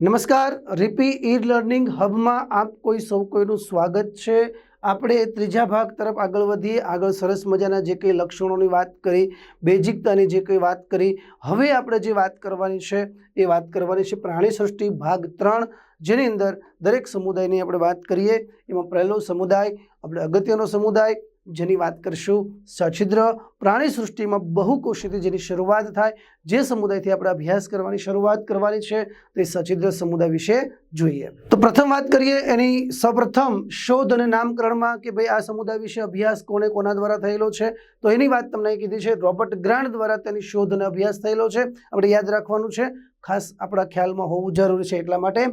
નમસ્કાર, રીપી e learning હબમાં આપ કોઈ સૌ કોઈનું સ્વાગત છે. આપણે ત્રીજા ભાગ તરફ આગળ વધીએ. આગળ સરસ મજાના જે કંઈ લક્ષણોની વાત કરી, બેઝિકતાની જે કંઈ વાત કરી, હવે આપણે જે વાત કરવાની છે, એ વાત કરવાની છે પ્રાણી સૃષ્ટિ ભાગ ત્રણ, જેની અંદર દરેક સમુદાયની આપણે વાત કરીએ. એમાં પહેલો સમુદાય, આપણે અગત્યનો સમુદાય જેની વાત કરીશું સછિદ્ર પ્રાણી સૃષ્ટિમાં બહુકોષીથી જેની શરૂઆત થાય જે સમુદાયથી આપણે અભ્યાસ કરવાની શરૂઆત કરવાની છે તે સછિદ્ર સમુદાય વિશે જોઈએ. તો પ્રથમ વાત કરીએ એની સૌપ્રથમ શોધ અને નામકરણમાં કે ભાઈ આ સમુદાય વિશે અભ્યાસ કોને કોના દ્વારા થયેલો છે? તો એની વાત તમને કીધી છે રોબર્ટ ગ્રાન્ડ દ્વારા તેની શોધ અને અભ્યાસ થયેલો છે. આપણે યાદ રાખવાનું છે. ખાસ આપણા ખ્યાલમાં હોવું જરૂરી છે એટલા માટે.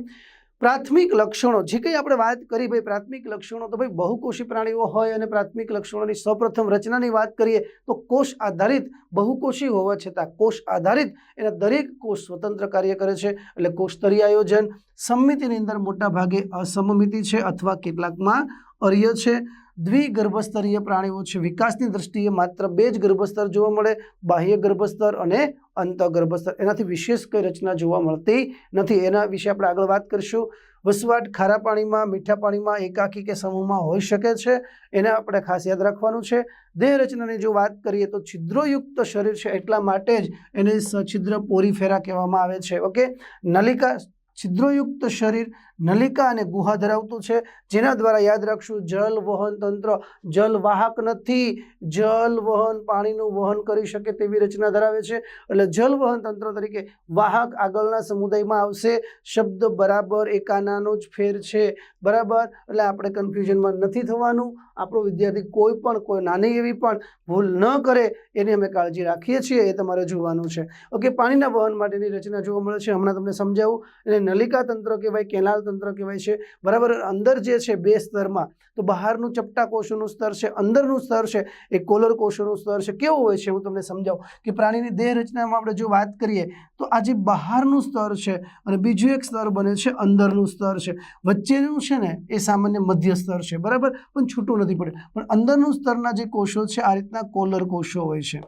પ્રાથમિક લક્ષણો, જે કંઈ આપણે વાત કરી ભાઈ, પ્રાથમિક લક્ષણો તો ભાઈ બહુકોષી પ્રાણીઓ હોય અને પ્રાથમિક લક્ષણોની સૌપ્રથમ રચનાની વાત કરીએ તો કોષ આધારિત બહુકોષી હોવા છતાં કોષ આધારિત એના દરેક કોષ સ્વતંત્ર કાર્ય કરે છે. એટલે કોષતરી આયોજન, સમિતિની અંદર મોટા ભાગે અસમમિતિ છે અથવા કેટલાકમાં અર્ય છે. દ્વિગર્ભસ્તરીય પ્રાણીઓ છે. વિકાસની દ્રષ્ટિએ માત્ર બે જ ગર્ભસ્તર જોવા મળે, બાહ્ય ગર્ભસ્તર અને અંતઃગર્ભસ્તર. એનાથી વિશેષ કઈ રચના જોવા મળતી નથી. એના વિશે આપણે આગળ વાત કરીશું. વસવાટ ખારા પાણીમાં, મીઠા પાણીમાં, એકાકી કે સમૂહમાં હોઈ શકે છે. એને આપણે ખાસ યાદ રાખવાનું છે. દેહ રચનાની જો વાત કરીએ તો છિદ્રોયુક્ત શરીર છે એટલા માટે જ એને સછિદ્ર પોરીફેરા કહેવામાં આવે છે. ઓકે? નલિકા, છિદ્રોયુક્ત શરીર નલિકા અને ગુહા ધરાવતું છે, જેના દ્વારા યાદ રાખશું, જલ વહન તંત્ર, જલ વાહક નથી, જલ વહન પાણીનું વહન કરી શકે તેવી રચના ધરાવે છે. એટલે જલ વહન તંત્ર તરીકે વાહક આગળના સમુદાયમાં આવશે. શબ્દ બરાબર એકાનાનો જ ફેર છે. બરાબર? એટલે આપણે કન્ફ્યુઝનમાં નથી થવાનું. આપણો વિદ્યાર્થી કોઈ પણ, કોઈ નાની એવી પણ ભૂલ ન કરે, એની અમે કાળજી રાખીએ છીએ, એ તમારે જોવાનું છે. ઓકે પાણીના વહન માટેની રચના જોવા મળે છે. હમણાં તમને સમજાવું. એને નલિકા તંત્ર કહેવાય, કેનાલ તંત્ર કહેવાય છે. બરાબર? અંદર જે છે બે સ્તરમાં, તો બહારનું ચપટા કોષોનું સ્તર છે, અંદરનું સ્તર છે, એ કોલર કોષોનું સ્તર છે. કેવું હોય છે? હું તમને સમજાવું. કે પ્રાણીની દેહ રચનામાં આપણે જો વાત કરીએ, તો આ જે બહારનું સ્તર છે અને બીજું એક સ્તર બને છે અંદરનું સ્તર છે. વચ્ચેનું છે ને, એ સામાન્ય મધ્ય સ્તર છે. બરાબર? પણ છૂટું નથી પડે. પણ અંદરનું સ્તરના જે કોષો છે, આ રીતના કોલર કોષો હોય છે.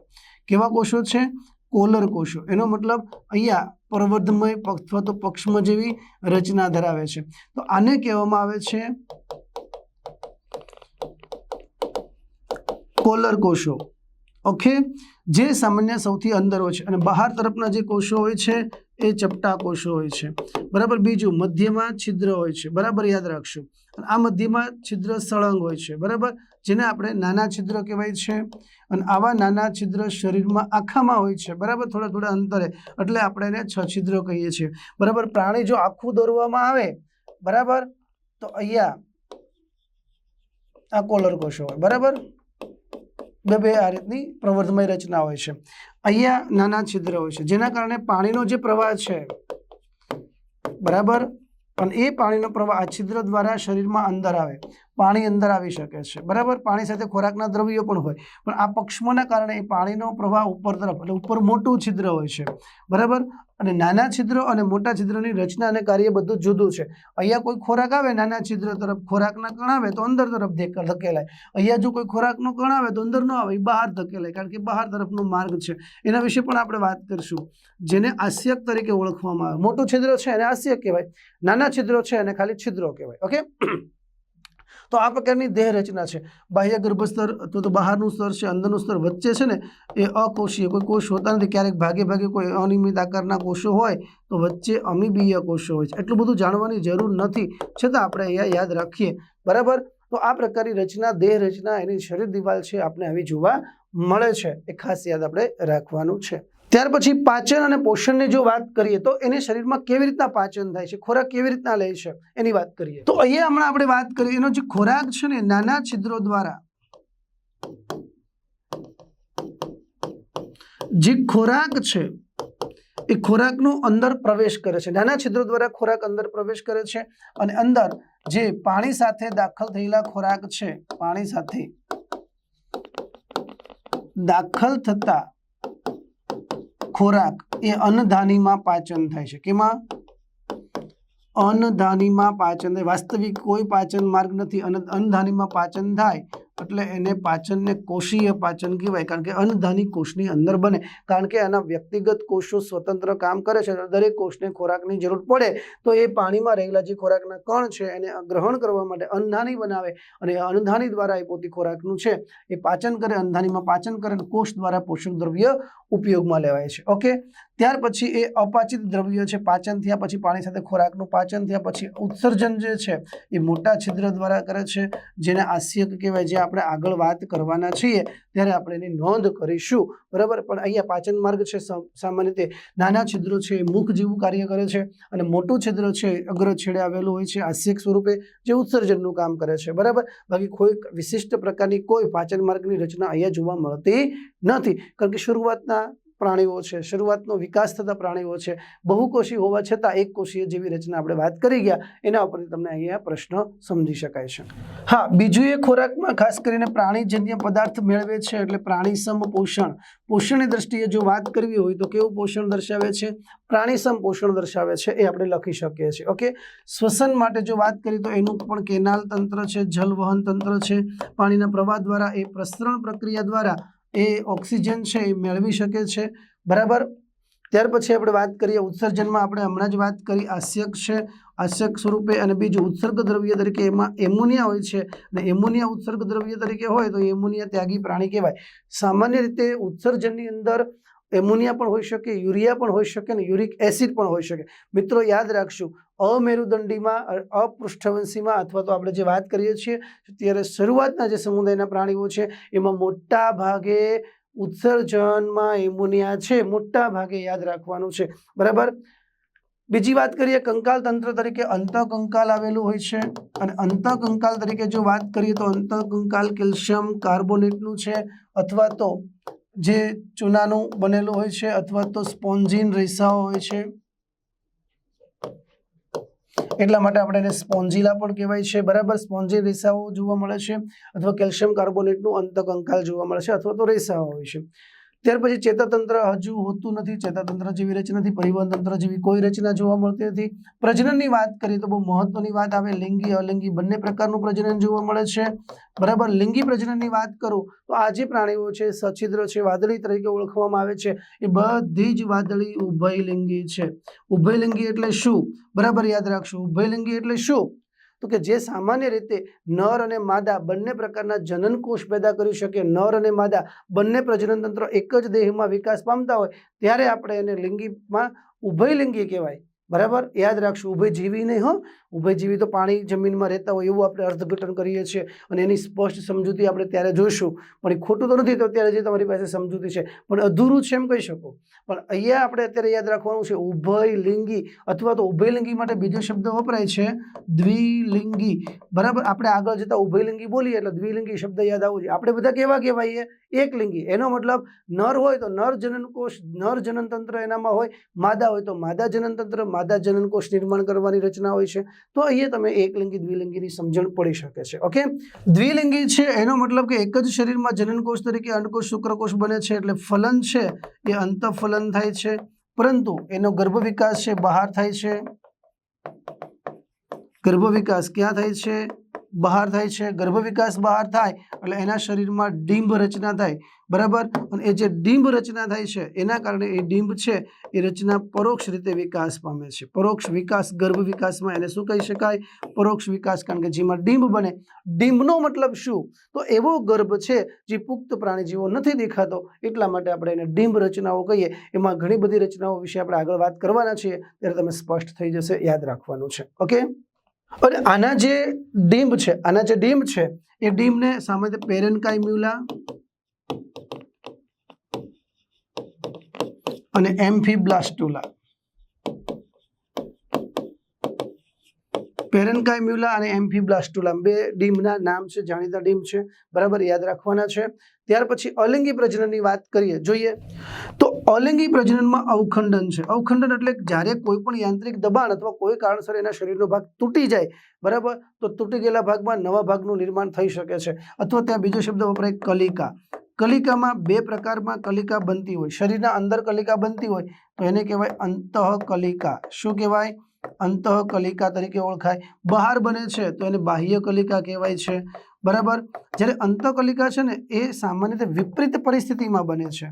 કેવા કોષો છે? કોલર કોષો. એનો મતલબ અહીંયા પ્રવર્ધમય અથવા તો પક્ષમ જેવી રચના ધરાવે છે. તો આને કહેવામાં આવે છે કોલર કોષો. ઓકે જે સામાન્ય સૌથી અંદર હોય છે અને બહાર તરફના જે કોષો હોય છે એ ચપટા કોષો હોય છે. બરાબર? બીજું મધ્યમાં છિદ્ર હોય છે. બરાબર યાદ રાખશો. આ મધ્યમાં છિદ્ર સળંગ હોય છે. બરાબર? જેને આપણે નાના છિદ્ર કહેવાય છે. અને આવા નાના છિદ્ર શરીરમાં આખામાં હોય છે. બરાબર? થોડા થોડા અંતરે. એટલે આપણે એને છ છિદ્ર કહીએ છીએ. બરાબર? પ્રાણી જો આખું દોરવામાં આવે, બરાબર? તો અહીંયા આ કોલર કોષો હોય. બરાબર? બે બે આ રીતની પ્રવર્ધમય રચના હોય છે. અહીંયા નાના છિદ્ર હોય છે, જેના કારણે પાણીનો જે પ્રવાહ છે, બરાબર? અને એ પાણીનો પ્રવાહ આ છિદ્ર દ્વારા શરીરમાં અંદર આવે, પાણી અંદર આવી શકે છે, બરાબર? પાણી સાથે ખોરાકના દ્રવ્યો પણ હોય, પણ આ પક્ષમોના કારણે એ પાણીનો પ્રવાહ ઉપર તરફ, એટલે ઉપર મોટું છિદ્ર હોય છે, બરાબર? અને નાના છિદ્રો અને મોટા છિદ્રની રચના અને કાર્ય બધું જુદું છે. અહીંયા કોઈ ખોરાક આવે, નાના છિદ્ર તરફ ખોરાકના કણ આવે, તો અંદર તરફ ધકેલ- ધકેલાય. અહીંયા જો કોઈ ખોરાકનો કણ આવે, તો અંદર ન આવે, એ બહાર ધકેલાય, કારણ કે બહાર તરફનો માર્ગ છે. એના વિશે પણ આપણે વાત કરીશું. જેને આસ્યક તરીકે ઓળખવામાં આવે. મોટું છિદ્ર છે એને આસ્યક કહેવાય, નાના છિદ્રો છે એને ખાલી છિદ્રો કહેવાય. ઓકે? તો આ પ્રકારની દેહ રચના છે. બાહ્ય ગર્ભસ્તર અથવા તો બહારનું સ્તર છે, અંદરનું સ્તર વચ્ચે છે ને, એ અકોષીય, કોઈ કોષ હોતા નથી. ક્યારેક ભાગે ભાગે કોઈ અનિયમિત આકારના કોષો હોય તો વચ્ચે અમીબીય કોષો હોય છે. એટલું બધું જાણવાની જરૂર નથી. છતાં આપણે અહીંયા યાદ રાખીએ. બરાબર? તો આ પ્રકારની રચના, દેહ રચના એની શરીર દિવાલ છે આપણે આવી જોવા મળે છે. એ ખાસ યાદ આપણે રાખવાનું છે. ત્યાર પછી પાચન અને પોષણની જો વાત કરીએ તો એને શરીરમાં કેવી રીતના પાચન થાય છે? ખોરાક કેવી રીતના લે છે? એની વાત કરીએ. તો અહીંયા હમણાં આપણે વાત કરીએ એનો જે ખોરાક છે ને, નાના છિદ્રો દ્વારા જે ખોરાક છે, એ ખોરાકનો અંદર પ્રવેશ કરે છે. નાના છિદ્રો દ્વારા ખોરાક અંદર પ્રવેશ કરે છે અને અંદર જે પાણી સાથે દાખલ થયેલા ખોરાક છે, પાણી સાથે દાખલ થતા ખોરાક એ અન્નધાનીમાં પાચન થાય છે. કેમાં? અન્નધાનીમાં પાચન થાય. વાસ્તવિક કોઈ પાચન માર્ગ નથી. અને અન્નધાનીમાં પાચન થાય એટલે એને પાચનને કોષીય પાચન કહેવાય, કારણ કે અન્નધાની કોષની અંદર બને. કારણ કે આના વ્યક્તિગત કોષો સ્વતંત્ર કામ કરે છે દરેક કોષને ખોરાકની જરૂર પડે, તો એ પાણીમાં રહેલા જે ખોરાકના કણ છે એને ગ્રહણ કરવા માટે અન્નધાની બનાવે અને અન્નધાની દ્વારા એ પોતે ખોરાકનું છે, એ પાચન કરે, અન્નધાનીમાં પાચન કરે અને કોષ દ્વારા પોષક દ્રવ્ય ઉપયોગમાં લેવાય છે. ઓકે? ત્યાર પછી એ અપાચિત દ્રવ્ય છે, પાચન થયા પછી પાણી સાથે ખોરાકનું પાચન થયા પછી ઉત્સર્જન જે છે, એ મોટા છિદ્ર દ્વારા કરે છે, જેને આસ્યક કહેવાય, જે આપણે આગળ વાત કરવાના છીએ, ત્યારે આપણે એની નોંધ કરીશું. બરાબર? પણ અહીંયા પાચન માર્ગ છે સામાન્ય રીતે નાના છિદ્રો છે, મુખ જેવું કાર્ય કરે છે અને મોટું છિદ્ર છે, અગ્ર છેડે આવેલું હોય છે આસ્યક સ્વરૂપે જે ઉત્સર્જનનું કામ કરે છે. બરાબર? બાકી કોઈ વિશિષ્ટ પ્રકારની કોઈ પાચન માર્ગની રચના અહીંયા જોવા મળતી નથી. કારણ કે શરૂઆતના પ્રાણીઓ છે, શરૂઆતનો વિકાસ થતા પ્રાણીઓ છે બહુકોષી હોવા છતાં એક કોષીય જેવી રચના આપણે વાત કરી ગયા, એના ઉપરથી તમને અહીંયા પ્રશ્ન સમજી શકાય છે. હા, બીજું એ ખોરાકમાં ખાસ કરીને પ્રાણીજન્ય પદાર્થ મેળવે છે એટલે પ્રાણીસમ પોષણ. પોષણની દ્રષ્ટિએ જો વાત કરવી હોય તો કેવું પોષણ દર્શાવે છે? પ્રાણીસમ પોષણ દર્શાવે છે એ આપણે લખી શકીએ છીએ. ઓકે? શ્વસન માટે જો વાત કરીએ તો એનું પણ કેનાલ તંત્ર છે, જલવહન તંત્ર છે. પાણીના પ્રવાહ દ્વારા એ પ્રસરણ પ્રક્રિયા દ્વારા એ ઓક્સિજન છે એ મેળવી શકે છે. બરાબર? ત્યાર પછી આપણે વાત કરીએ ઉત્સર્જનમાં. આપણે હમણાં જ વાત કરી આસ્યક છે. આસ્યક સ્વરૂપે અને બીજું ઉત્સર્ગ દ્રવ્ય તરીકે એમાં એમોનિયા હોય છે. અને એમોનિયા ઉત્સર્ગ દ્રવ્ય તરીકે હોય તો એમોનિયા ત્યાગી પ્રાણી કહેવાય. સામાન્ય રીતે ઉત્સર્જનની અંદર એમોનિયા પણ હોઈ શકે, યુરિયા પણ હોઈ શકે ને યુરિક એસિડ પણ હોઈ શકે. મિત્રો, યાદ રાખશું અમેરુદંડીમાં અપૃષ્ઠવંશીમાં અથવા તો આપણે જે વાત કરીએ છીએ, ત્યારે શરૂઆતના જે સમુદાયના પ્રાણીઓ છે, એમાં મોટા ભાગે ઉત્સર્જનમાં એમોનિયા છે મોટા ભાગે યાદ રાખવાનું છે. બરાબર? બીજી વાત કરીએ, કંકાલ તંત્ર તરીકે અંતકંકાલ આવેલું હોય છે. અને અંતઃકંકાલ તરીકે જો વાત કરીએ તો અંતકંકાલ કેલ્શિયમ કાર્બોનેટનું છે, અથવા તો જે ચૂનાનું બનેલું હોય છે, અથવા તો સ્પોન્જીન રેસાઓ હોય છે. એટલા માટે આપણે એને સ્પોન્જીલા પણ કહેવાય છે. બરાબર? સ્પોન્જી રેસાઓ જોવા મળે છે અથવા કેલ્શિયમ કાર્બોનેટનું અંકાલ જોવા મળે છે અથવા તો રેસાઓ હોય છે. ત્યાર પછી ચેતાતંત્ર હજુ હોતું નથી, ચેતાતંત્ર જેવી રચનાથી પરિવહન તંત્ર જેવી કોઈ રચના જોવા મળતી નથી. પ્રજનનની વાત કરીએ તો બહુ મહત્વની વાત આવે, લિંગી, અલિંગી બંને પ્રકારનું પ્રજનન જોવા મળે છે. બરાબર, લિંગી પ્રજનનની વાત કરું તો આ જે પ્રાણીઓ છે, સછિદ્ર છે, વાદળી તરીકે ઓળખવામાં આવે છે, એ બધી જ વાદળી ઉભયલિંગી છે. ઉભયલિંગી એટલે શું? બરાબર યાદ રાખશું, ઉભયલિંગી એટલે શું? તો કે જે સામાન્ય રીતે નર અને માદા બંને પ્રકારના જનનકોષ પેદા કરી શકે, નર અને માદા બંને પ્રજનન તંત્ર એક જ દેહમાં વિકાસ પામતા હોય, ત્યારે આપણે એને લિંગીમાં ઉભયલિંગી કહેવાય. બરાબર? યાદ રાખશું, ઉભયજીવી નહીં હો ઉભયજીવી તો પાણી જમીનમાં રહેતા હોય એવું આપણે અર્થઘટન કરીએ છીએ અને એની સ્પષ્ટ સમજૂતી આપણે ત્યારે જોઈશું. પણ એ ખોટું તો નથી તો અત્યારે જે તમારી પાસે સમજૂતી છે. પણ અધૂરું છે એમ કહી શકો. પણ અહીંયા આપણે અત્યારે યાદ રાખવાનું છે, ઉભયલિંગી અથવા તો ઉભયલિંગી માટે બીજો શબ્દ વપરાય છે, દ્વિલિંગી. બરાબર? આપણે આગળ જતા ઉભયલિંગી બોલીએ એટલે દ્વિલિંગી શબ્દ યાદ આવવો જોઈએ. આપણે બધા કેવા કહેવાઈએ? એકલિંગી. એનો મતલબ નર હોય તો નર જનનકોષ નર જનનતંત્ર એનામાં હોય. માદા હોય તો માદા જનનતંત્ર, માદા જનનકોષ નિર્માણ કરવાની રચના હોય છે. તો અહીંયા તમે એકલિંગી, દ્વિલિંગીની સમજણ પડી શકે છે. ઓકે દ્વિલિંગી છે એનો મતલબ કે એક જ શરીરમાં જનનકોષ તરીકે અંડકોષ શુક્રકોષ બને છે એટલે ફલન છે એ અંતઃફલન થાય છે. પરંતુ એનો ગર્ભ વિકાસ છે, બહાર થાય છે. ગર્ભ વિકાસ ક્યાં થાય છે? બહાર થાય છે ગર્ભ વિકાસ બહાર થાય, એટલે એના શરીરમાં ડીંભ રચના થાય, બરાબર? અને એ જે ડીંભ રચના થાય છે, એના કારણે એ ડીંભ છે, એ રચના પરોક્ષ રીતે વિકાસ પામે છે. પરોક્ષ વિકાસ ગર્ભ વિકાસમાં એને શું કહી શકાય? પરોક્ષ વિકાસ, કારણ કે જેમાં ડીંભ બને. ડીંભનો મતલબ શું? તો એવો ગર્ભ છે, જે પુખ્ત પ્રાણી જેવો નથી દેખાતો, એટલા માટે આપણે એને ડીંભ રચનાઓ કહીએ. એમાં ઘણી બધી રચનાઓ વિશે આપણે આગળ વાત કરવાના છીએ. ત્યારે તમે સ્પષ્ટ થઈ જશે, યાદ રાખવાનું છે. ઓકે? અને આના જે ડીમ્બ છે, આના જે ડીમ્બ છે, એ ડીમ્બને સામાન્ય પેરેન્કાઈ મ્યુલા? અને એમ્ફીબ્લાસ્ટુલા. પેરેન્કાઈ મ્યુલા અને એમ્ફીબ્લાસ્ટુલા બે ડીમના નામ છે જાણીતા ડીમ છે બરાબર યાદ રાખવાના છે. ત્યાર પછી અલિંગી પ્રજનનની વાત કરીએ જોઈએ. તો અલિંગી પ્રજનનમાં અવખંડન છે. અવખંડન એટલે જ્યારે કોઈ પણ યાંત્રિક દબાણ અથવા કોઈ કારણસર એના શરીરનો ભાગ તૂટી જાય બરાબર? તો તૂટી ગયેલા ભાગમાં નવા ભાગનું નિર્માણ થઈ શકે છે. અથવા ત્યાં બીજો શબ્દ વપરાય કલિકા. કલિકામાં બે પ્રકારમાં કલિકા બનતી હોય. શરીરના અંદર કલિકા બનતી હોય તો એને કહેવાય અંતઃ કલિકા શું કહેવાય? અંતઃ કલિકા તરીકે ઓળખાય. બહાર બને છે તો એને બાહ્ય કલિકા કહેવાય છે. બરાબર? જ્યારે અંતઃકલિકા છે ને એ સામાન્ય રીતે વિપરીત પરિસ્થિતિમાં બને છે.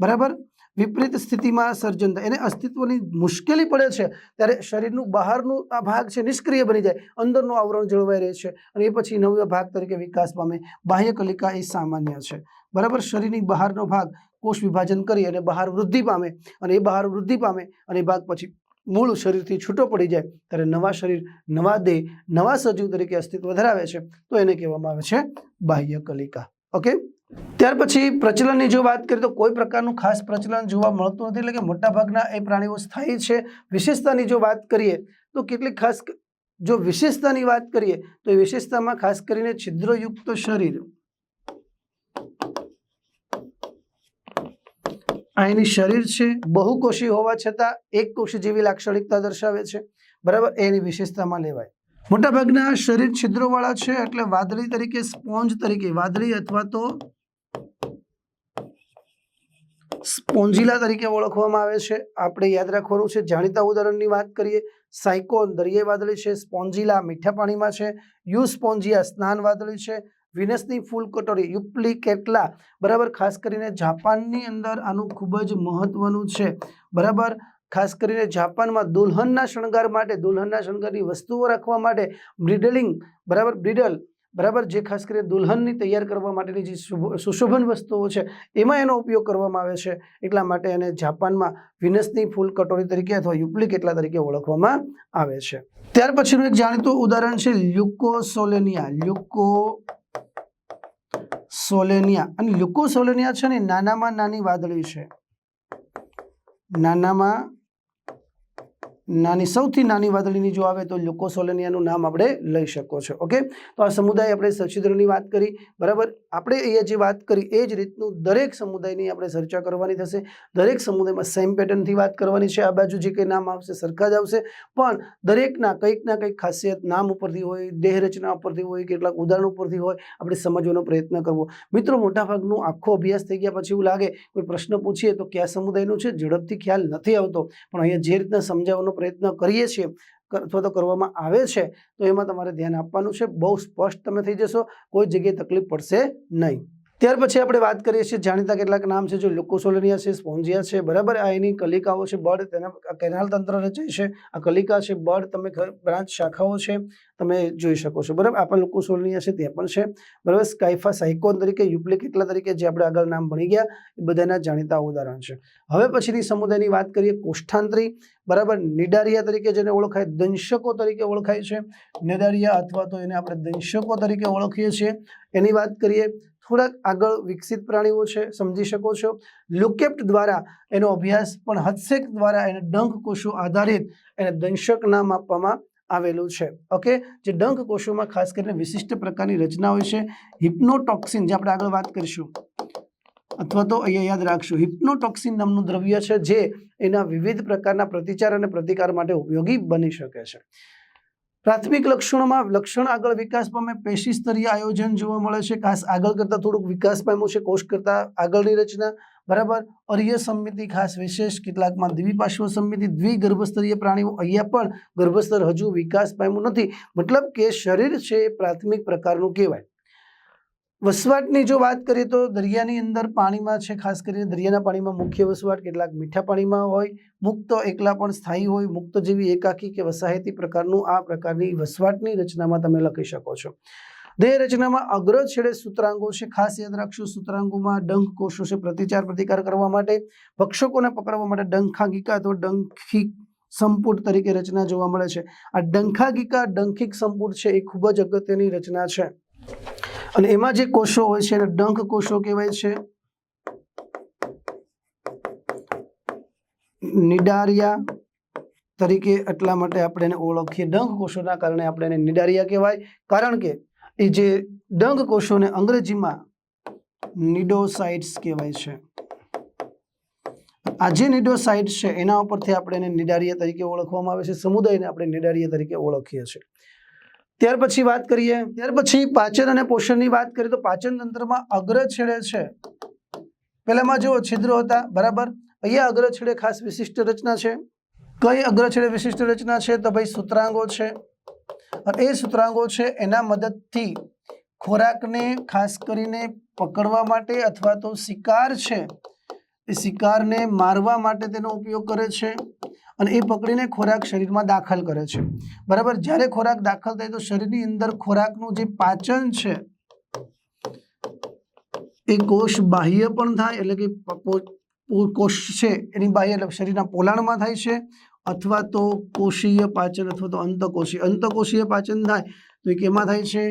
બરાબર? વિપરીત સ્થિતિમાં સર્જન થાય. એને અસ્તિત્વની મુશ્કેલી પડે છે. ત્યારે શરીરનું બહારનું આ ભાગ છે નિષ્ક્રિય બની જાય. અંદરનું આવરણ જળવાઈ રહે છે અને એ પછી નવા ભાગ તરીકે વિકાસ પામે. બાહ્ય કલિકા એ સામાન્ય છે. બરાબર? શરીરની બહારનો ભાગ કોષ વિભાજન કરી અને બહાર વૃદ્ધિ પામે અને એ બહાર વૃદ્ધિ પામે અને એ ભાગ પછી મૂળ શરીરથી છૂટો પડી જાય ત્યારે નવા શરીર, નવા દેહ, નવા સજીવ તરીકે અસ્તિત્વ ધરાવે છે, તો એને કહેવામાં આવે છે બાહ્ય કલિકા. ઓકે ત્યાર પછી પ્રચલનની જો વાત કરીએ તો કોઈ પ્રકારનું ખાસ પ્રચલન જોવા મળતું નથી, એટલે કે મોટાભાગના એ પ્રાણીઓ સ્થાયી છે. વિશેષતાની જો વાત કરીએ તો કેટલીક ખાસ જો વિશેષતાની વાત કરીએ તો એ વિશેષતામાં ખાસ કરીને છિદ્રયુક્ત શરીર. એની શરીર છે, બહુકોષી હોવા છતાં એક કોષી જેવી લાક્ષણિકતા દર્શાવે છે. બરાબર? એની વિશેષતામાં લેવાય. મોટાભાગના શરીર છિદ્રોવાળા છે, એટલે વાદળી તરીકે સ્પોન્જ તરીકે, વાદળી અથવા તો સ્પોન્જીલા તરીકે ઓળખવામાં આવે છે. આપણે યાદ રાખવાનું છે, જાણીતા ઉદાહરણની વાત કરીએ, સાયકોન દરિયાઈ વાદળી છે, સ્પોન્જીલા મીઠા પાણીમાં છે યુ સ્પોન્જિયા સ્નાન વાદળી છે વિનસની ફૂલ કટોરી, યુપ્લી, કેટલા? બરાબર, ખાસ કરીને જાપાનની અંદર આનું ખૂબ જ મહત્વનું છે. બરાબર, ખાસ કરીને જાપાનમાં દુલ્હનના શણગાર માટે, દુલ્હનના શણગારની વસ્તુઓ રાખવા માટે બ્રિડલિંગ, બરાબર, બ્રિડલ, બરાબર, જે ખાસ કરીને દુલ્હનની તૈયાર કરવા માટેની જે સુશોભન વસ્તુઓ છે, એમાં એનો ઉપયોગ કરવામાં આવે છે. એટલા માટે એને જાપાનમાં વિનસની ફૂલ કટોરી તરીકે અથવા યુપ્લી કેટલા તરીકે ઓળખવામાં આવે છે. ત્યાર પછીનું એક જાણીતું ઉદાહરણ છે લ્યુકોસોલેનિયા. લ્યુકો સોલેનિયા. અને લ્યુકોસોલેનિયા છે ને નાનામાં નાની વાદળી છે. નાનામાં નાની, સૌથી નાની વાદળીની જો આવે તો લ્યુકોસોલેનિયાનું નામ આપણે લઈ શકો છો, ઓકે? તો આ સમુદાય આપણે સચિદ્રની વાત કરી, બરાબર? આપણે અહીંયા જે વાત કરી એ જ રીતનું દરેક સમુદાયની આપણે ચર્ચા કરવાની થશે, દરેક સમુદાયમાં સેમ પેટર્નથી વાત કરવાની છે, આ બાજુ જે કંઈ નામ આવશે સરખા જ આવશે, પણ દરેકના કંઈક ના કંઈક ખાસિયત નામ ઉપરથી હોય, દેહરચના ઉપરથી હોય, કેટલાક ઉદાહરણ ઉપરથી હોય, આપણે સમજવાનો પ્રયત્ન કરવો. મિત્રો, મોટાભાગનું આખો અભ્યાસ થઈ ગયા પછી એવું લાગે, કોઈ પ્રશ્ન પૂછીએ તો કયા સમુદાયનું છે? ઝડપથી ખ્યાલ નથી આવતો, પણ અહીંયા જે રીતના સમજાવવાનો પ્રયત્ન કરીએ છીએ અથવા તો કરવામાં આવે છે, તો એમાં તમારે ધ્યાન આપવાનું છે. બહુ સ્પષ્ટ તમે થઈ જશો, કોઈ જગ્યાએ તકલીફ પડશે નહીં. ત્યાર પછી આપણે વાત કરીએ છીએ જાણીતા કેટલાક નામ છે, જો લ્યુકોસોલેનિયા છે, સ્પોન્જિયા છે, બરાબર? આ એની કલિકાઓ છે, બળ તેના કેનાલ તંત્ર રચે છે, આ કલિકા છે, બળ તમે બ્રાન્ચ શાખાઓ છે, તમે જોઈ શકો છો, બરાબર? આ પણ લ્યુકોસોલેનિયા છે, તે પણ છે, બરાબર? સ્કાઇફા સાઇકોન તરીકે યુપ્લિક એટલા તરીકે જે આપણે આગળ નામ ભણી ગયા, એ બધાના જાણીતા ઉદાહરણ છે. હવે પછીની સમુદાયની વાત કરીએ, કોષ્ઠાંતરી, બરાબર? નિડારિયા તરીકે જેને ઓળખાય, દંશકો તરીકે ઓળખાય છે, નિડારિયા અથવા તો એને આપણે દંશકો તરીકે ઓળખીએ છીએ. એની વાત કરીએ થોડાક આગળ વિકસિત પ્રાણીઓ છે, સમજી શકો છો. લુકેપ્ટ દ્વારા એનો અભ્યાસ પણ હદસેક દ્વારા એને ડંખ કોષો આધારિત એને દંશક નામ આપવામાં આવેલું છે. ઓકે જે ડંખ કોષોમાં ખાસ કરીને વિશિષ્ટ પ્રકારની રચના હોય છે. હિપ્નોટોક્સિન જે આપણે આગળ વાત કરીશું. અથવા તો અહીંયા યાદ રાખશું. હિપ્નોટોક્સિન નામનું દ્રવ્ય છે જે એના વિવિધ પ્રકારના પ્રતિચાર અને પ્રતિકાર માટે ઉપયોગી બની શકે છે. પ્રાથમિક લક્ષણોમાં લક્ષણ આગળ વિકાસ પામે પેશી સ્તરીય આયોજન જોવા મળે છે. ખાસ આગળ કરતાં થોડુંક વિકાસ પામ્યું છે. કોષ કરતાં આગળની રચના, બરાબર? અર્ય સમિતિ ખાસ વિશેષ, કેટલાકમાં દ્વિપાશ્વ સમિતિ, દ્વિગર્ભસ્તરીય પ્રાણીઓ, અહીંયા પણ ગર્ભસ્તર હજુ વિકાસ પામ્યું નથી. મતલબ કે શરીર છે એ પ્રાથમિક પ્રકારનું કહેવાય. વસવાટની જો વાત કરીએ તો દરિયાની અંદર પાણીમાં છે, ખાસ કરીને દરિયાના પાણીમાં મુખ્ય વસવાટ કેટલાક મીઠા પાણીમાં હોય, મુક્ત એકલા પણ સ્થાયી હોય, મુક્ત જેવી એકાકી કે વસાહતી પ્રકારનું આ પ્રકારની વસવાટની રચનામાં તમે લખી શકો છો. દેહ રચનામાં અગ્ર છેડે સૂત્રાંગો છે, ખાસ યાદ રાખશો, સૂત્રાંગોમાં ડંખ કોષો છે, પ્રતિચાર પ્રતિકાર કરવા માટે, ભક્ષકોને પકડવા માટે ડંખાગીકા અથવા ડંખી સંપુટ તરીકે રચના જોવા મળે છે. આ ડંખાગીકા, ડંખિક સંપુટ છે, એ ખૂબ જ અગત્યની રચના છે. અને એમાં જે કોષો હોય છે એને ડંખ કોષો કહેવાય છે. નિડારિયા તરીકે એટલા માટે આપણે એને ઓળખીએ. ડંખ કોષોના કારણે આપણે એને નિડારિયા કહેવાય. કારણ કે એ જે ડંખ કોષોને અંગ્રેજીમાં નિડોસાઇટ્સ કહેવાય છે. આ જે નિડોસાઇટ્સ છે, એના ઉપરથી આપણે એને નિડારિયા તરીકે ઓળખવામાં આવે છે. સમુદાયને આપણે નિડારિયા તરીકે ઓળખીએ છીએ. ત્યાર પછી વાત કરીએ. ત્યાર પછી પાચન અને પોષણની વાત કરીએ તો પાચન તંત્રમાં અગ્ર છેડે છે. પહેલામાં જુઓ, છિદ્રો હતા, બરાબર? અહીંયા અગ્ર છેડે ખાસ વિશિષ્ટ રચના છે. કઈ અગ્ર છેડે વિશિષ્ટ રચના છે? તો ભાઈ સૂત્રાંગો છે. એ સૂત્રાંગો છે એના મદદથી ખોરાકને ખાસ કરીને પકડવા માટે અથવા તો શિકાર છે. એ શિકારને મારવા માટે તેનો ઉપયોગ કરે છે. અને એ પકડીને ખોરાક શરીરમાં દાખલ કરે છે. બરાબર? જ્યારે ખોરાક દાખલ થાય તો શરીરની અંદર ખોરાકનું જે પાચન છે, એ કોષ બાહ્ય પણ થાય, એટલે કે કોષ છે એની બાહ્ય શરીરના પોલાણમાં થાય છે, અથવા તો કોષીય પાચન અથવા તો અંતકોષીય. અંતકોષીય પાચન થાય તો એ કેમાં થાય છે?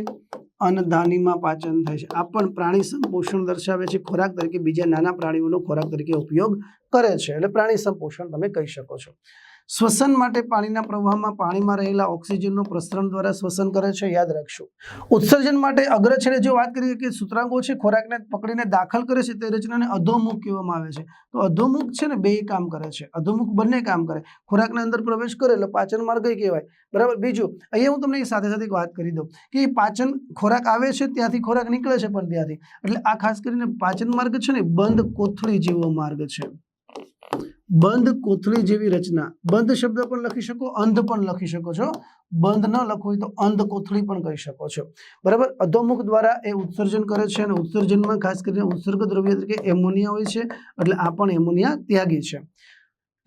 અન્નધાનીમાં પાચન થાય છે. આ પણ પ્રાણી સંપોષણ દર્શાવે છે. ખોરાક તરીકે બીજા નાના પ્રાણીઓનો ખોરાક તરીકે ઉપયોગ કરે છે એટલે પ્રાણી સંપોષણ તમે કહી શકો છો. શ્વસન માટે પાણીના પ્રવાહમાં પાણીમાં રહેલા ઓક્સિજનનું પ્રસરણ દ્વારા શ્વસન કરે છે, યાદ રાખશો. ઉત્સર્જન માટે અગ્રછેડે જો વાત કરીએ કે સૂત્રાંગો છે ખોરાકને પકડીને દાખલ કરે છે તે રચનાને અધોમુખ કહેવામાં આવે છે. તો અધોમુખ છે ને બે કામ કરે છે. અધોમુખ બંને કામ કરે. ખોરાકના અંદર પ્રવેશ કરે એટલે પાચન માર્ગ કહેવાય. બરાબર? બીજું, અહીંયા હું તમને સાથે સાથે વાત કરી દઉં કે પાચન ખોરાક આવે છે ત્યાંથી ખોરાક નીકળે છે પણ ત્યાંથી. એટલે આ ખાસ કરીને પાચન માર્ગ છે ને બંધ કોથળી જેવો માર્ગ છે. બંધ કોથળી જેવી રચના. બંધ શબ્દ પણ લખી શકો, અંધ પણ લખી શકો છો. બંધ ન લખવું હોય તો અંધ કોથળી પણ કહી શકો છો. બરાબર? અધોમુખ દ્વારા એ ઉત્સર્જન કરે છે અને ઉત્સર્જનમાં ખાસ કરીને ઉત્સર્ગ દ્રવ્ય તરીકે એમોનિયા હોય છે. એટલે આ પણ એમોનિયા ત્યાગી છે.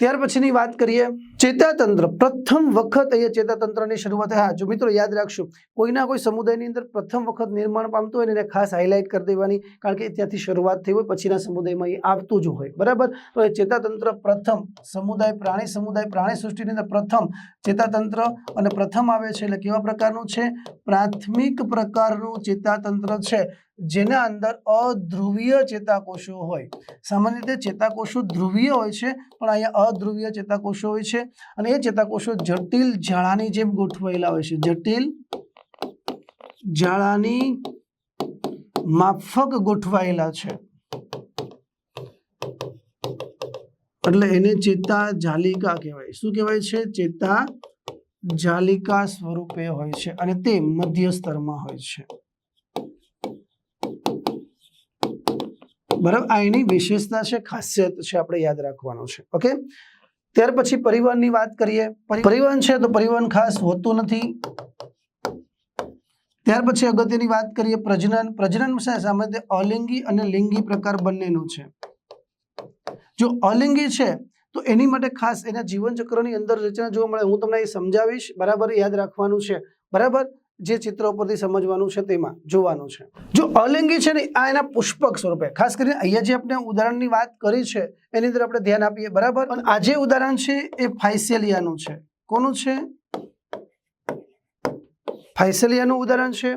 ત્યાર પછીની વાત કરીએ, ચેતાતંત્ર. પ્રથમ વખત અહીંયા ચેતાતંત્રની શરૂઆત હા, જો મિત્રો યાદ રાખશું, કોઈના કોઈ સમુદાયની અંદર પ્રથમ વખત નિર્માણ પામતું હોય ને એને ખાસ હાઇલાઇટ કરી દેવાની, કારણ કે ત્યાંથી શરૂઆત થઈ હોય, પછીના સમુદાયમાં એ આવતું જ હોય. બરાબર? તો એ ચેતાતંત્ર પ્રથમ સમુદાય, પ્રાણી સમુદાય, પ્રાણી સૃષ્ટિની અંદર પ્રથમ ચેતાતંત્ર અને પ્રથમ આવે છે એટલે કેવા પ્રકારનું છે? પ્રાથમિક પ્રકારનું ચેતાતંત્ર છે. જેના અંદર અધ્રુવીય ચેતાકોષો હોય. સામાન્ય રીતે ચેતાકોષો ધ્રુવીય હોય છે, પણ અહીંયા અધ્રુવીય ચેતાકોષો હોય છે અને એ ચેતાકોષો જટિલ જાળાની જેમ ગોઠવાયેલા હોય છે. જટિલ જાળાની માફક ગોઠવાયેલા છે. એટલે એને ચેતા જાલિકા કહેવાય. શું કહેવાય છે? ચેતા જાલિકા સ્વરૂપે હોય છે અને તે મધ્ય સ્તરમાં હોય છે. બરાબર? આ એની વિશેષતા છે, ખાસિયત છે, આપણે યાદ રાખવાનું છે. ઓકે? ત્યાર પછી પરિવહનની વાત કરીએ. પરિવહન છે તો પરિવહન ખાસ હોતું નથી. ત્યાર પછી અગત્યની વાત કરીએ પ્રજનન. પ્રજનન સામાન્ય અલિંગી અને લિંગી પ્રકાર બંનેનું છે. જો અલિંગી છે, તો એની માટે ખાસ એના જીવન ચક્રની અંદર રચના જોવા મળે. હું તમને એ સમજાવીશ. બરાબર યાદ રાખવાનું છે. બરાબર? જે ચિત્ર ઉપરથી સમજવાનું છે તેમાં જોવાનું છે. જો અલિંગી છે ને, આ એના પુષ્પક સ્વરૂપે, ખાસ કરીને અહીંયા જે આપણે ઉદાહરણની વાત કરી છે, એની અંદર આપણે ધ્યાન આપીએ, બરાબર? અને આ જે ઉદાહરણ છે, એ ફાઇસેલિયાનું છે. કોનું છે? ફાઇસેલિયાનું ઉદાહરણ છે.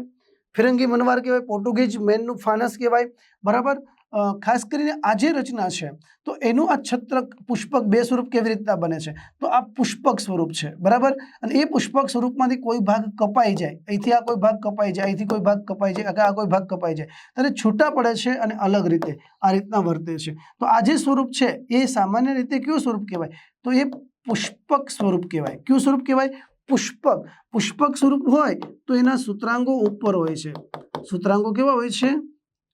ફિરંગી મનવાર કહેવાય, પોર્ટુગીઝ મેનનું ફાનસ કહેવાય, બરાબર? ખાસ કરીને આ જે રચના છે, તો એનું આ છત્રક પુષ્પક બે સ્વરૂપ કેવી રીતના બને છે? તો આ પુષ્પક સ્વરૂપ છે, બરાબર? અને એ પુષ્પક સ્વરૂપમાંથી કોઈ ભાગ કપાઈ જાય, અહીંથી આ કોઈ ભાગ કપાઈ જાય, અહીંથી કોઈ ભાગ કપાઈ જાય આ કોઈ ભાગ કપાઈ જાય, ત્યારે છૂટા પડે છે અને અલગ રીતે આ રીતના વર્તે છે. તો આ જે સ્વરૂપ છે, એ સામાન્ય રીતે કયું સ્વરૂપ કહેવાય? તો એ પુષ્પક સ્વરૂપ કહેવાય. કયું સ્વરૂપ કહેવાય? પુષ્પક. પુષ્પક સ્વરૂપ હોય તો એના સૂત્રાંગો ઉપર હોય છે. સૂત્રાંગો કેવા હોય છે?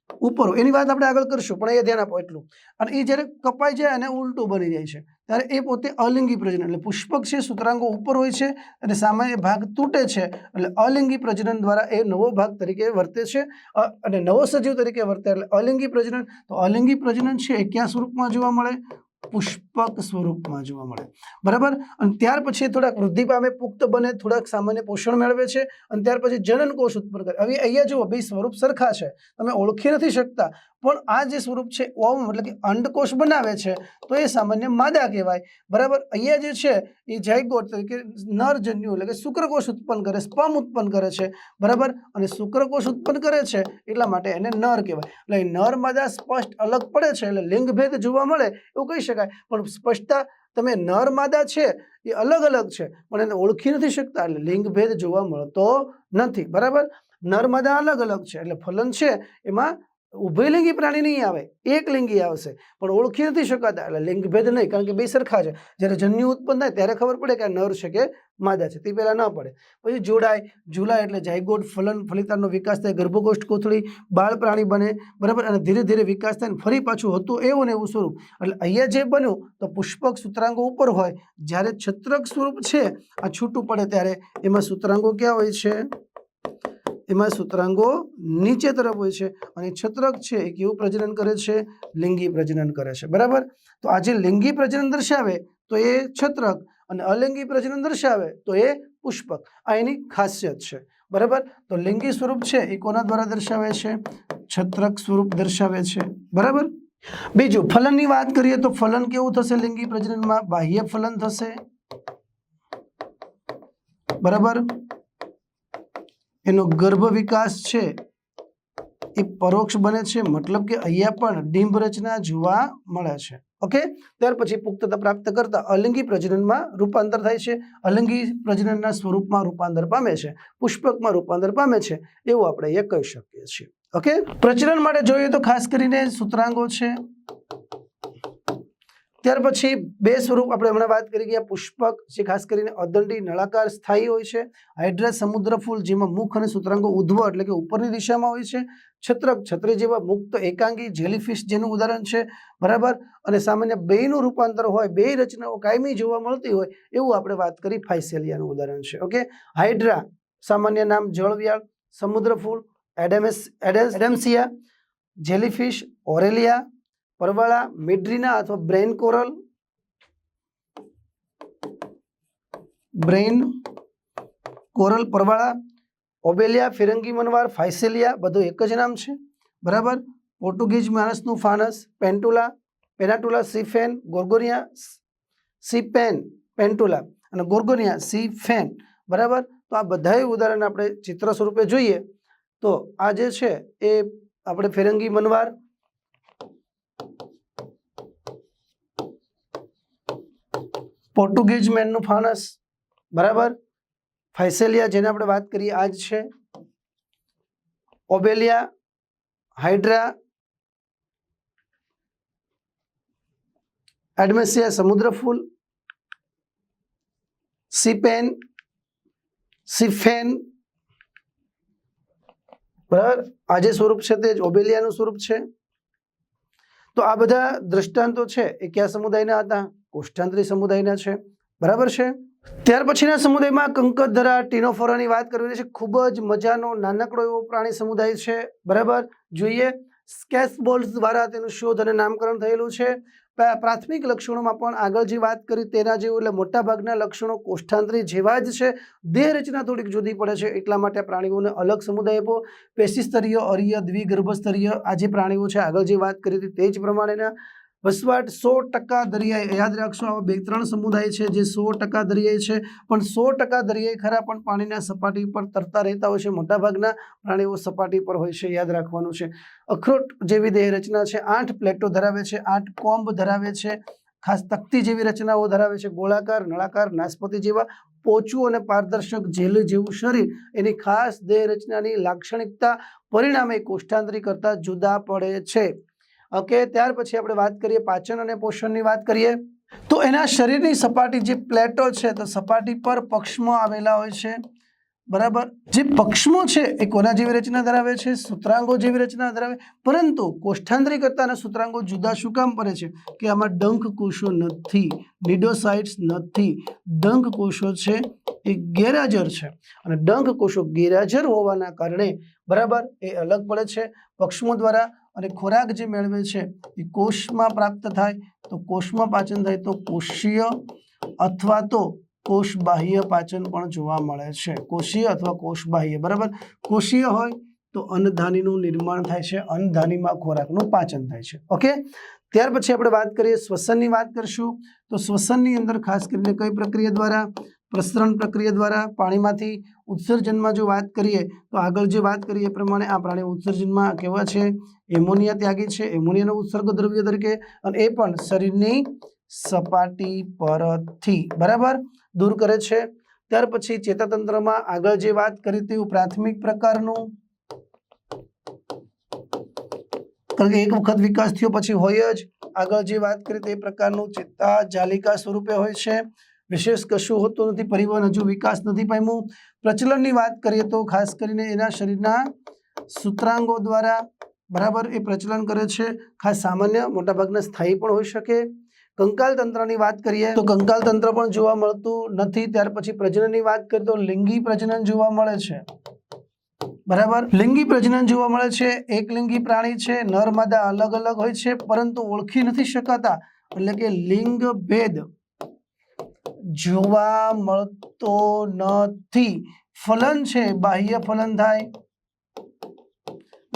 ઉપર એની વાત આપણે આગળ કરશું, પણ એ ધ્યાન આપો એટલું. અને એ જ્યારે કપાઈ જાય અને ઉલટું બની જાય છે, ત્યારે એ પોતે અલિંગી પ્રજનન, એટલે પુષ્પક છે, સૂત્રાંગો ઉપર હોય છે અને સામાન્ય ભાગ તૂટે છે, એટલે અલિંગી પ્રજનન દ્વારા એ નવો ભાગ તરીકે વર્તે છે અને નવો સજીવ તરીકે વર્તે, એટલે અલિંગી પ્રજનન. તો અલિંગી પ્રજનન છે એ ક્યાં સ્વરૂપમાં જોવા મળે? પુષ્પક સ્વરૂપમાં જોવા મળે. બરાબર? અને ત્યાર પછી થોડાક વૃદ્ધિ પામે, પુખ્ત બને, થોડાક સામાન્ય પોષણ મેળવે છે, અને ત્યાર પછી જનન કોષ ઉત્પન્ન કરે. હવે અહીંયા જુઓ બે સ્વરૂપ સરખા છે. તમે ઓળખી નથી શકતા. પણ આ જે સ્વરૂપ છે ઓમ એટલે કે અંડકોષ બનાવે છે, તો એ સામાન્ય માદા કહેવાય. બરાબર? અહીંયા જે છે, એ જયગોટ તરીકે નરજન્યુ એટલે કે શુક્રકોષ ઉત્પન્ન કરે, સ્પમ ઉત્પન્ન કરે છે. બરાબર? અને શુક્રકોષ ઉત્પન્ન કરે છે, એટલા માટે એને નર કહેવાય. એટલે નર માદા સ્પષ્ટ અલગ પડે છે, એટલે લિંગભેદ જોવા મળે, એવું કહી શકાય. પણ સ્પષ્ટતા, તમે નર માદા છે, એ અલગ અલગ છે. પણ એને ઓળખી નથી શકતા, એટલે લિંગભેદ જોવા મળતો નથી. બરાબર? નર માદા અલગ અલગ છે, એટલે ફલન છે, એમાં ઉભયલિંગી પ્રાણી નહીં આવે, એક લિંગી આવશે. પણ ઓળખી નથી શકાતા, એટલે લિંગભેદ નહીં, કારણ કે બે સરખા છે. જ્યારે જન્યુ ઉત્પન્ન થાય ત્યારે ખબર પડે કે આ નર છે કે માદા છે, તે પહેલાં ન પડે. પછી જોડાય જુલાય એટલે જાયગોટ, ફલન ફલિતાનો વિકાસ થાય, ગર્ભગોષ્ઠ કોથળી, બાળ પ્રાણી બને, બરાબર? અને ધીરે ધીરે વિકાસ થાય ફરી પાછું હતું એવું ને એવું સ્વરૂપ. એટલે અહીંયા જે બન્યું તો પુષ્પક સૂત્રાંગો ઉપર હોય. જ્યારે છત્રક સ્વરૂપ છે, આ છૂટું પડે ત્યારે એમાં સૂત્રાંગો ક્યાં હોય છે? એમાં સૂત્રાંગો નીચે તરફ હોય છે અને છત્રક છે એ કેવું પ્રજનન કરે છે? લિંગી પ્રજનન કરે છે. બરાબર? તો આ જે લિંગી પ્રજનન દર્શાવે તો એ છત્રક અને અલિંગી પ્રજનન દર્શાવે તો એ પુષ્પક. આ એની ખાસિયત છે. બરાબર? તો લિંગી સ્વરૂપ છે એ કોના દ્વારા દર્શાવે છે? છત્રક સ્વરૂપ દર્શાવે છે. બરાબર? બીજું, ફલનની વાત કરીએ તો ફલન કેવું થશે લિંગી પ્રજનનમાં? બાહ્ય ફલન થશે. બરાબર? એનો ગર્ભ વિકાસ છે. એ પરોક્ષ બને છે, મતલબ કે અહીંયા પણ ડિંબ રચના જોવા મળે છે. ઓકે? ત્યાર પછી પુખ્તતા પ્રાપ્ત કરતા અલિંગી પ્રજનનમાં રૂપાંતર થાય છે. અલિંગી પ્રજનનના સ્વરૂપમાં રૂપાંતર પામે છે. પુષ્પકમાં રૂપાંતર પામે છે. એવું આપણે અહીંયા કહી શકીએ છીએ. ઓકે? પ્રજનન માટે જોઈએ તો ખાસ કરીને સૂત્રાંગો છે. ત્યાર પછી બે સ્વરૂપ આપણે હમણાં વાત કરી ગયા. પુષ્પક, જે ખાસ કરીને અદંડી નળાકાર સ્થાયી હોય છે. હાઇડ્રા સમુદ્ર ફૂલ, જેમાં મુખ અને સૂત્રાંગો ઉધ્વ એટલે કે ઉપરની દિશામાં હોય છે. છત્રક, છત્રી જેવા મુક્ત, એકાંગી જેલીફિશ જેનું ઉદાહરણ છે. બરાબર? અને સામાન્ય બેયનું રૂપાંતર હોય બે રચનાઓ કાયમી જોવા મળતી હોય, એવું આપણે વાત કરી ફાઇસેલિયાનું ઉદાહરણ છે. ઓકે? હાઇડ્રા, સામાન્ય નામ જળવ્યાળ, સમુદ્ર ફૂલ, એડેમેસ એડેમસિયા એડેમ્સિયા, જેલીફિશ, ઓરેલિયા પરવાળા મેડ્રીના અથવા બ્રેન કોરલ બ્રેન કોરલ પરવાળા ઓબેલિયા ફિરંગી મનવાર ફાઇસેલિયા બધું એક જ નામ છે. બરાબર? પોર્ટુગીઝ માણસનું ફાનસ પેન્ટુલા પેનાટુલા સીફેન ગોર્ગોનિયા સીપેન પેન્ટુલા અને ગોર્ગોનિયા સીફેન બરાબર? તો આ બધાય ઉદાહરણ આપણે ચિત્ર સ્વરૂપે જોઈએ. તો આ જે છે, એ આપણે ફિરંગી મનવાર પોર્ટુગીઝ મેનનું ફાનસ. બરાબર? ફાઇસેલિયા જેને આપણે વાત કરીએ આ જ છે. ઓબેલિયા, હાઇડ્રા, એડમેસિયા સમુદ્ર ફૂલ સીપેન, સિફેન. બરાબર? આ જે સ્વરૂપ છે તે જ ઓબેલિયાનું સ્વરૂપ છે. તો આ બધા દ્રષ્ટાંતો છે એ કયા સમુદાયના હતા? કોષ્ટાંતરી સમુદાયના છે. બરાબર છે? ત્યાર પછીના સમુદાયમાં કંકતધરા ટીનોફોરાની વાત કરવી છે ખૂબ જ મજાનો નાનકડો એવો પ્રાણી સમુદાય છે. બરાબર? જોઈએ. સ્કેચ બોલ્સ દ્વારા તેનું શોધ અને નામકરણ થયેલું છે. પ્રા- પ્રાથમિક લક્ષણોમાં પણ આગળ જે વાત કરી તેના જેવું એટલે મોટાભાગના લક્ષણો કોષ્ઠાંતરી જેવા જ છે. દેહ રચના થોડીક જુદી પડે છે. એટલા માટે પ્રાણીઓને અલગ સમુદાય આપો. પેશીસ્તરીય, અરીય, દ્વિગર્ભસ્તરીય આ જે પ્રાણીઓ છે, આગળ જે વાત કરી હતી તે જ પ્રમાણેના. વસવાટ સો ટકા દરિયાઈ, યાદ રાખશો, આવા બે ત્રણ સમુદાય છે જે સો ટકા દરિયાઈ છે, પણ સો ટકા દરિયાઈ ખરા, પણ પાણીના સપાટી પર તરતા રહેતા હોય છે, મોટાભાગના પ્રાણીઓ સપાટી પર હોય છે, યાદ રાખવાનું છે. અખરોટ જેવી દેહ રચના છે, આઠ પ્લેટો ધરાવે છે, આઠ કોમ્બ ધરાવે છે, ખાસ તકતી જેવી રચનાઓ ધરાવે છે, ગોળાકાર, નળાકાર નાસપતિ જેવા પોચું અને પારદર્શક જેલ જેવું શરીર. એની ખાસ દેહ રચનાની લાક્ષણિકતા પરિણામે કોષ્ટાંતરી કરતા જુદા પડે છે. ઓકે ત્યાર પછી આપણે વાત કરીએ પાચન અને પોષણની વાત કરીએ. તો એના શરીરની સપાટી જે પ્લેટો છે, તો સપાટી પર પક્ષમો આવેલા હોય છે. બરાબર? જે પક્ષમો છે, એ કોના જેવી રચના ધરાવે છે? સૂત્રાંગો જેવી રચના ધરાવે. પરંતુ કોષ્ઠાંતરી અને સૂત્રાંગો જુદા શું કામ પડે છે? કે આમાં ડંખ કોષો નથી, ડિડોસાઇટ્સ નથી. ડંખ કોષો છે, એ ગેરહાજર છે. અને ડંખ કોષો ગેરહાજર હોવાના કારણે બરાબર એ અલગ પડે છે. પક્ષમો દ્વારા અને ખોરાક જે મેળવે છે એ કોષમાં પ્રાપ્ત થાય તો કોષમાં પાચન થાય તો કોષીય અથવા તો કોષ બાહ્ય પાચન પણ જોવા મળે છે. કોષીય અથવા કોષ બાહ્ય બરાબર? કોષીય હોય તો અન્નધાનીનું નિર્માણ થાય છે, અન્નધાનીમાં ખોરાકનું પાચન થાય છે. ઓકે? ત્યાર પછી આપણે વાત કરીએ શ્વસનની વાત કરશું. તો શ્વસનની અંદર ખાસ કરીને કઈ પ્રક્રિયા દ્વારા? પ્રસરણ પ્રક્રિયા દ્વારા પાણીમાંથી ઉત્સર્જનમાં જો વાત કરીએ, તો આગળ જે વાત કરીએ એ પ્રમાણે આ પ્રાણી ઉત્સર્જનમાં કેવા છે? એમોનિયા ત્યાગી છે. એમોનિયાનો ઉત્સર્ગ દ્રવ્ય તરીકે અને એ પણ શરીરની સપાટી પરથી બરાબર દૂર કરે છે. ત્યાર પછી ચેતાતંત્રમાં આગળ જે વાત કરી તેવું પ્રાથમિક પ્રકારનું. કારણ કે એક વખત વિકાસ થયો, પછી હોય જ. આગળ જે વાત કરી તે પ્રકારનું ચેતા જાલિકા સ્વરૂપે હોય છે. વિશેષ કશું હોતું નથી, પરિવહન હજુ વિકાસ નથી પામ્યું. પ્રચલનની વાત કરીએ તો ખાસ કરીને એના શરીરના સૂત્રાંગો દ્વારા બરાબર એ પ્રચલન કરે છે. ખાસ સામાન્ય મોટાભાગના સ્થાયી પણ હોઈ શકે. કંકાલ તંત્રની વાત કરીએ તો કંકાલ તંત્ર પણ જોવા મળતું નથી. ત્યાર પછી પ્રજનનની વાત કરીએ તો લિંગી પ્રજનન જોવા મળે છે. બરાબર? લિંગી પ્રજનન જોવા મળે છે. એક લિંગી પ્રાણી છે. નર માદા અલગ અલગ હોય છે, પરંતુ ઓળખી નથી શકાતા. એટલે કે લિંગ ભેદ જોવા મળતો નથી. ફલન છે, બાહ્ય ફલન થાય.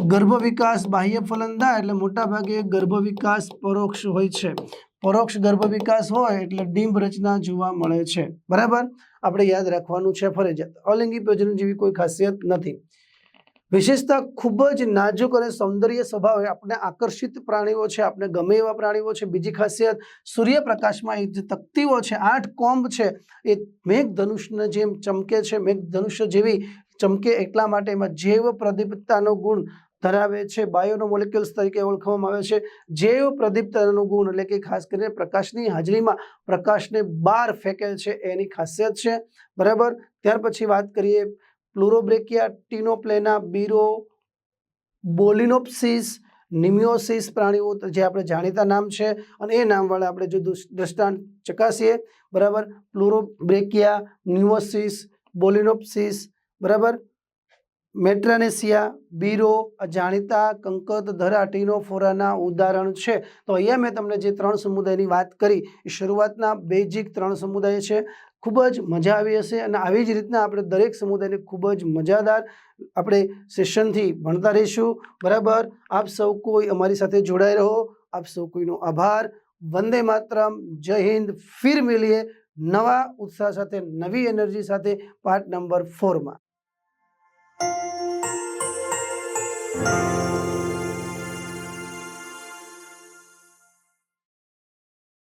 ગર્ભ વિકાસ, બાહ્ય ફલન થાય એટલે મોટા ભાગે ગર્ભ વિકાસ પરોક્ષ હોય છે. પરોક્ષ ગર્ભ વિકાસ હોય એટલે ડિંબ રચના જોવા મળે છે. બરાબર? આપણે યાદ રાખવાનું છે ફરજિયાત અલિંગી પ્રજનન જેવી કોઈ ખાસિયત નથી. વિશેષતા ખૂબ જ નાજુક અને સૌંદર્ય સ્વભાવે આપણે આકર્ષિત પ્રાણીઓ છે આપણે ગમે એવા પ્રાણીઓ છે. બીજી ખાસિયત, સૂર્યપ્રકાશમાં એ જે તકતીઓ છે, આઠ કોમ્બ છે. એ મેઘ ધનુષના જેમ ચમકે છે મેઘ ધનુષ્ય જેવી ચમકે એટલા માટે એમાં જૈવ પ્રદીપ્તતાનો ગુણ ધરાવે છે. બાયોનો મોલિક્યુલ્સ તરીકે ઓળખવામાં આવે છે. જૈવ પ્રદીપ્તતાનો ગુણ એટલે કે ખાસ કરીને પ્રકાશની હાજરીમાં પ્રકાશને બહાર ફેંકે છે એની ખાસિયત છે. બરાબર? ત્યાર પછી વાત કરીએ પ્લુરોબ્રેકિયા ટીનોપ્લેના બીરો, બોલિનોપ્સિસ, નિમિયોસિસ પ્રાણીઓ જે આપણે જાણીતા નામ છે અને એ નામવાળા આપણે જો દૃષ- દ્રષ્ટાંત ચકાસીએ, બરાબર? પ્લુરોબ્રેકિયા ન્યુઓસિસ બોલિનોપ્સિસ, બરાબર? મેટ્રાનેસિયા, બીરો જાણીતા કંકત ધરા ટીનોફોરાના ઉદાહરણ છે. તો અહીંયા મેં તમને જે ત્રણ સમુદાયની વાત કરી, એ શરૂઆતના બેઝિક ત્રણ સમુદાય છે. ખૂબ જ મજા આવી હશે અને આવી જ રીતના આપણે દરેક સમુદાયને ખૂબ જ મજાદાર આપણે સેશનથી ભણતા રહીશું. બરાબર? આપ સૌ કોઈ અમારી સાથે જોડાઈ રહો. આપ સૌ કોઈનો આભાર. વંદે માતરમ. જય હિન્દ. ફિર મિલીએ નવા ઉત્સાહ સાથે, નવી એનર્જી સાથે પાર્ટ નંબર ફોરમાં